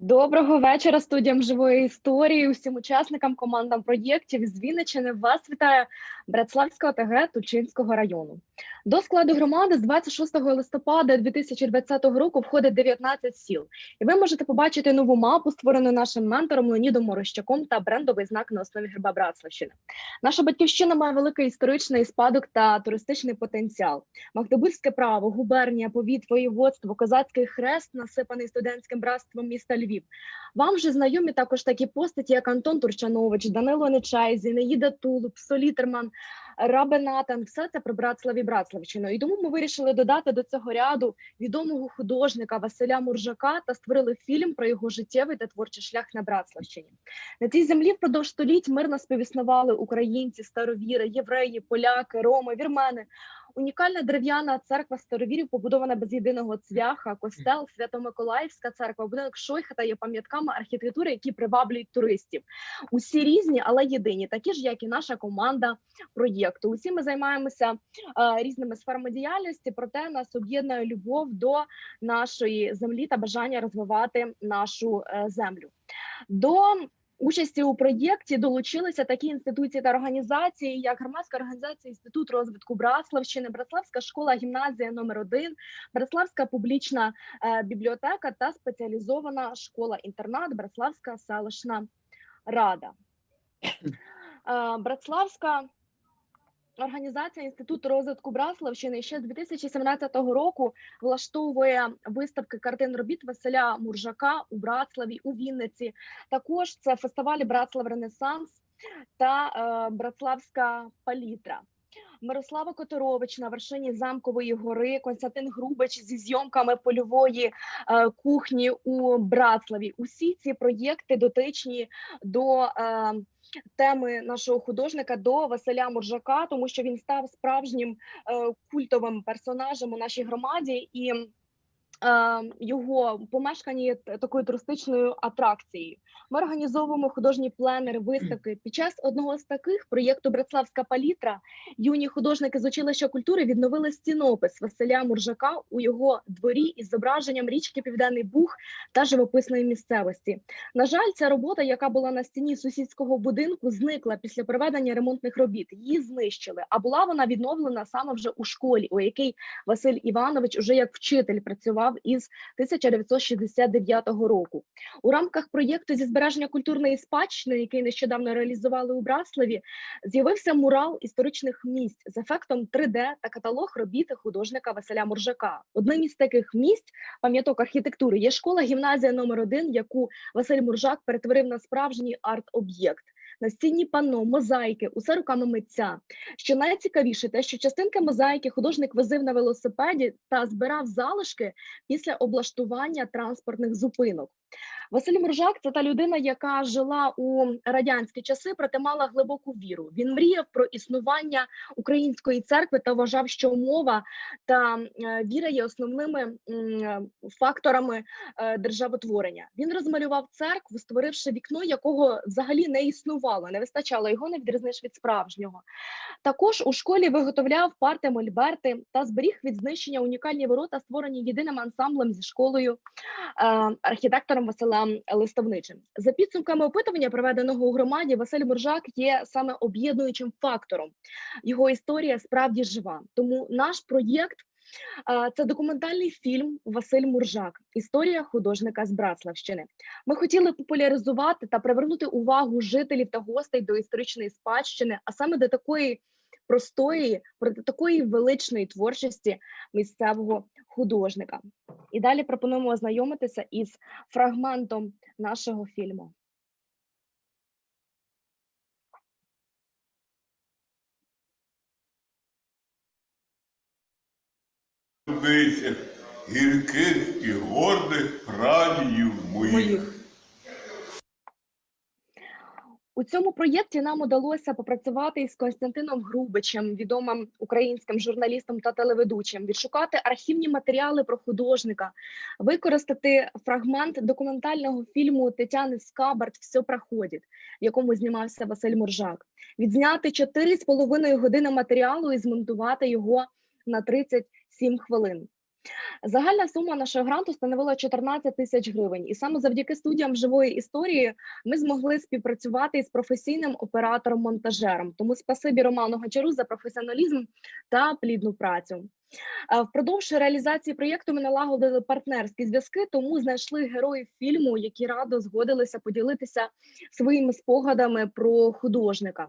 Доброго вечора студіям живої історії, усім учасникам командам проєктів з Вінничини. Вас вітає Братславська ОТГ Тульчинського району. До складу громади з 26 листопада 2020 року входить 19 сіл, і ви можете побачити нову мапу, створену нашим ментором Леонідом Морощаком та брендовий знак на основі герба Братславщини. Наша батьківщина має великий історичний спадок та туристичний потенціал. Магдебурзьке право, губернія, повіт, воєводство, козацький хрест, насипаний студентським братством міста Львів. Вам вже знайомі також такі постаті, як Антон Турчанович, Данило Нечай, Зінаїда Тулуб, Солітерман, Рабе Натан. Все це про Братслав і Братславщину. І тому ми вирішили додати до цього ряду відомого художника Василя Муржака та створили фільм про його життєвий та творчий шлях на Братславщині. На цій землі впродовж століть мирно співіснували українці, старовіри, євреї, поляки, роми, вірмени. Унікальна дерев'яна церква старовірів, побудована без єдиного цвяха, костел, Свято-Миколаївська церква, будинок Шойхата є пам'ятками архітектури, які приваблюють туристів. Усі різні, але єдині, такі ж, як і наша команда проєкту. Усі ми займаємося е, різними сферами діяльності, проте нас об'єднує любов до нашої землі та бажання розвивати нашу е, землю. До Участі у проєкті долучилися такі інституції та організації, як громадська організація Інститут розвитку Браславщини, Браславська школа гімназія номер 1 Браславська публічна е, бібліотека та спеціалізована школа-інтернат, Браславська селищна рада. Е, Братславська Організація Інституту розвитку Браславщини ще з 2017 року влаштовує виставки картин робіт Василя Муржака у Братславі у Вінниці. Також це фестивалі Братслав Ренесанс та е, Братславська палітра. Мирослава Которович на вершині замкової гори, Константин Грубич зі зйомками польової е, кухні у Братславі. Усі ці проєкти дотичні до е, теми нашого художника до Василя Муржака, тому що він став справжнім е, культовим персонажем у нашій громаді і. Е, Його помешкання є такою туристичною атракцією. Ми організовуємо художні пленери, виставки. Під час одного з таких проєкту Братславська палітра юні художники з училища культури відновили стінопис Василя Муржака у його дворі із зображенням річки Південний Буг та живописної місцевості. На жаль, ця робота, яка була на стіні сусідського будинку, зникла після проведення ремонтних робіт. Її знищили. А була вона відновлена саме вже у школі, у якій Василь Іванович уже як вчитель працював із 1969 року. У рамках проєкту зі збереження культурної спадщини, який нещодавно реалізували у Браславі, з'явився мурал історичних місць з ефектом 3D та каталог робіт художника Василя Муржака. Одним із таких місць пам'яток архітектури є школа гімназія номер 1 яку Василь Муржак перетворив на справжній арт-об'єкт. Настінні панно, мозаїки, усе руками митця. Що найцікавіше, те, що частинки мозаїки художник возив на велосипеді та збирав залишки після облаштування транспортних зупинок. Василь Муржак це та людина, яка жила у радянські часи, проте мала глибоку віру. Він мріяв про існування української церкви та вважав, що мова та е, віра є основними факторами е, державотворення. Він розмалював церкву, створивши вікно, якого взагалі не існувало, не вистачало його, не відрізниш від справжнього. Також у школі виготовляв парти мольберти та зберіг від знищення унікальні ворота, створені єдиним ансамблем зі школою е, архітектором Василем Листовничим. За підсумками опитування, проведеного у громаді, Василь Муржак є саме об'єднуючим фактором. Його історія справді жива. Тому наш проєкт. Це документальний фільм Василь Муржак. Історія художника з Братславщини. Ми хотіли популяризувати та привернути увагу жителів та гостей до історичної спадщини, а саме до такої простої, проте такої величної творчості місцевого художника. І далі пропонуємо ознайомитися із фрагментом нашого фільму. Гірких і гордих прадіїв моїх. У цьому проєкті нам удалося попрацювати із Константином Грубичем, відомим українським журналістом та телеведучим, відшукати архівні матеріали про художника, використати фрагмент документального фільму Тетяни Скабарт Все проходить, в якому знімався Василь Муржак, відзняти 4,5 години матеріалу і змонтувати його на 37 хвилин. Загальна сума нашого гранту становила 14 тисяч гривень, і саме завдяки студіям живої історії ми змогли співпрацювати із професійним оператором-монтажером. Тому спасибі Роману Гончару за професіоналізм та плідну працю. Е, Впродовж реалізації проєкту ми налагодили партнерські зв'язки, тому знайшли героїв фільму, які радо згодилися поділитися своїми спогадами про художника.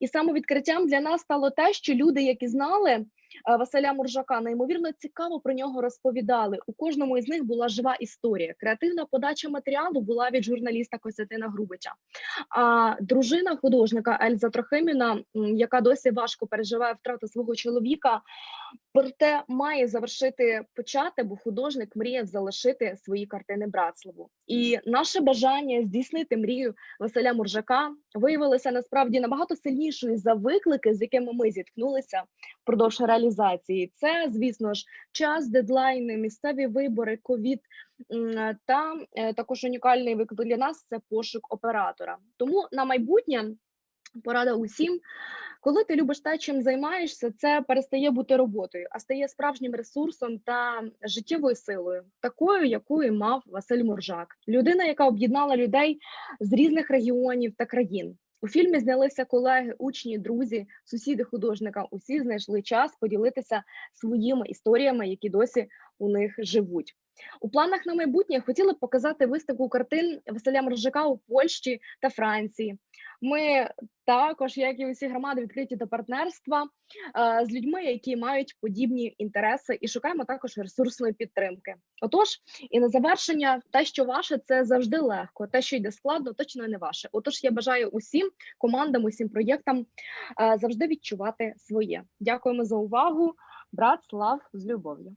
І саме відкриттям для нас стало те, що люди, які знали Василя Муржака, неймовірно цікаво про нього розповідали. У кожному із них була жива історія. Креативна подача матеріалу була від журналіста Костянтина Грубича. А дружина художника Ельза Трохиміна, яка досі важко переживає втрату свого чоловіка, проте має завершити почати, бо художник мріяв залишити свої картини братславу. І наше бажання здійснити мрію Василя Муржака виявилося насправді набагато сильнішою за виклики, з якими ми зіткнулися впродовж реалізації. Це, звісно ж, час, дедлайни, місцеві вибори, ковід та е, також унікальний виклик для нас це пошук оператора. Тому на майбутнє порада усім. Коли ти любиш те, чим займаєшся, це перестає бути роботою, а стає справжнім ресурсом та життєвою силою, такою, якою мав Василь Муржак, людина, яка об'єднала людей з різних регіонів та країн. У фільмі знялися колеги, учні, друзі, сусіди художника. Усі знайшли час поділитися своїми історіями, які досі у них живуть. У планах на майбутнє хотіли б показати виставку картин Василя Моржака у Польщі та Франції. Ми також, як і усі громади, відкриті до партнерства е, з людьми, які мають подібні інтереси, і шукаємо також ресурсної підтримки. Отож, і на завершення, те, що ваше, це завжди легко. Те, що йде складно, точно не ваше. Отож, я бажаю усім командам, усім проєктам е, завжди відчувати своє. Дякуємо за увагу. Брат Слав з любов'ю.